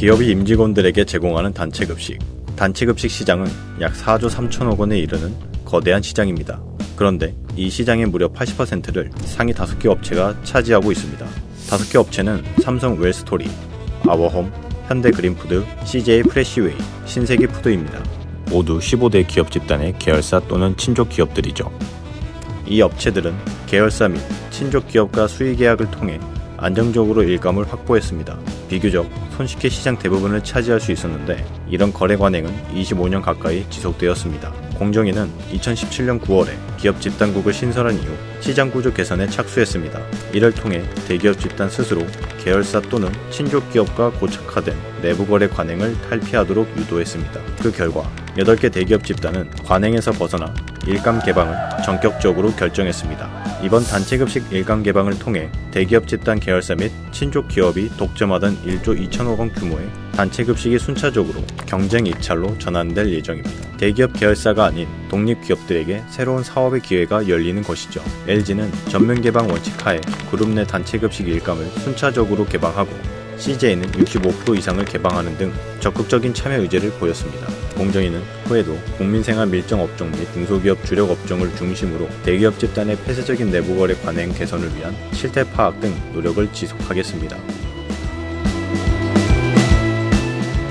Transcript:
기업이 임직원들에게 제공하는 단체급식. 단체급식 시장은 약 4조 3천억 원에 이르는 거대한 시장입니다. 그런데 이 시장의 무려 80%를 상위 5개 업체가 차지하고 있습니다. 5개 업체는 삼성 웰스토리, 아워홈, 현대 그린푸드, CJ 프레시웨이, 신세계 푸드입니다. 모두 15대 기업 집단의 계열사 또는 친족 기업들이죠. 이 업체들은 계열사 및 친족 기업과 수의 계약을 통해 안정적으로 일감을 확보했습니다. 비교적 손쉽게 시장 대부분을 차지할 수 있었는데 이런 거래 관행은 25년 가까이 지속되었습니다. 공정위는 2017년 9월에 기업 집단국을 신설한 이후 시장 구조 개선에 착수했습니다. 이를 통해 대기업 집단 스스로 계열사 또는 친족 기업과 고착화된 내부 거래 관행을 탈피하도록 유도했습니다. 그 결과 8개 대기업 집단은 관행에서 벗어나 일감 개방을 전격적으로 결정했습니다. 이번 단체급식 일감 개방을 통해 대기업 집단 계열사 및 친족 기업이 독점하던 1조 2천억 원 규모의 단체급식이 순차적으로 경쟁 입찰로 전환될 예정입니다. 대기업 계열사가 아닌 독립 기업들에게 새로운 사업의 기회가 열리는 것이죠. LG는 전면 개방 원칙 하에 그룹 내 단체급식 일감을 순차적으로 개방하고 CJ는 65% 이상을 개방하는 등 적극적인 참여 의지를 보였습니다. 공정위는 후에도 국민생활 밀정 업종 및 중소기업 주력 업종을 중심으로 대기업 집단의 폐쇄적인 내부거래 관행 개선을 위한 실태 파악 등 노력을 지속하겠습니다.